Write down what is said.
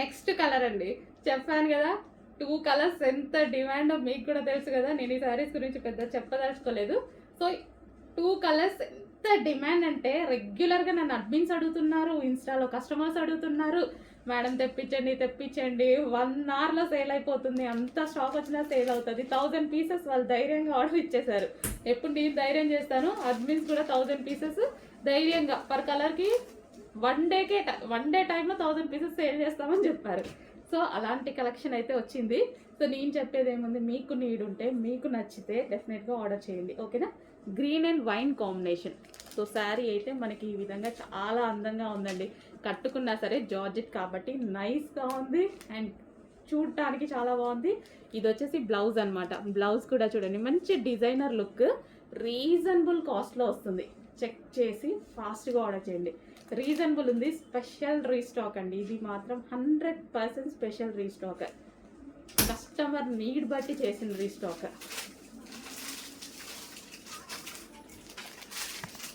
Next colour అండి. చెప్పాను కదా టూ కలర్స్ ఎంత డిమాండ్ మీకు కూడా తెలుసు కదా నేను ఈ శారీస్ గురించి పెద్ద చెప్పదలుచుకోలేదు. సో టూ కలర్స్ ఎంత డిమాండ్ అంటే రెగ్యులర్గా నన్ను అడ్మిన్స్ అడుగుతున్నారు ఇన్స్టాలో కస్టమర్స్ అడుగుతున్నారు మేడం తెప్పించండి తెప్పించండి వన్ అవర్లో సేల్ అయిపోతుంది అంత స్టాక్ వచ్చినా సేల్ అవుతుంది థౌజండ్ పీసెస్ వాళ్ళు ధైర్యంగా ఆర్డర్ ఇచ్చేసారు ఎప్పుడు నేను ధైర్యం చేస్తాను అడ్మిన్స్ కూడా థౌజండ్ పీసెస్ ధైర్యంగా పర్ కలర్కి వన్ డేకే వన్ డే టైంలో థౌజండ్ పీసెస్ సేల్ చేస్తామని చెప్పారు. సో అలాంటి కలెక్షన్ అయితే వచ్చింది. సో నేను చెప్పేది ఏముంది? మీకు నీడ్ ఉంటే మీకు నచ్చితే డెఫినెట్గా ఆర్డర్ చేయండి. ఓకేనా? Green and wine combination. So saree అయితే మనకి ఈ విధంగా చాలా అందంగా ఉందండి. కట్టుకున్నా సరే జార్జెట్ కాబట్టి నైస్గా ఉంది. అండ్ చూడటానికి చాలా బాగుంది. ఇది వచ్చేసి బ్లౌజ్ అనమాట బ్లౌజ్ కూడా చూడండి. మంచి డిజైనర్ లుక్. రీజనబుల్ కాస్ట్లో వస్తుంది. చెక్ చేసి ఫాస్ట్గా ఆర్డర్ చేయండి. రీజనబుల్ ఉంది. స్పెషల్ రీస్టాక్ అండి. ఇది మాత్రం hundred percent special restock. Customer need బట్టి చేసిన రీస్టాక్.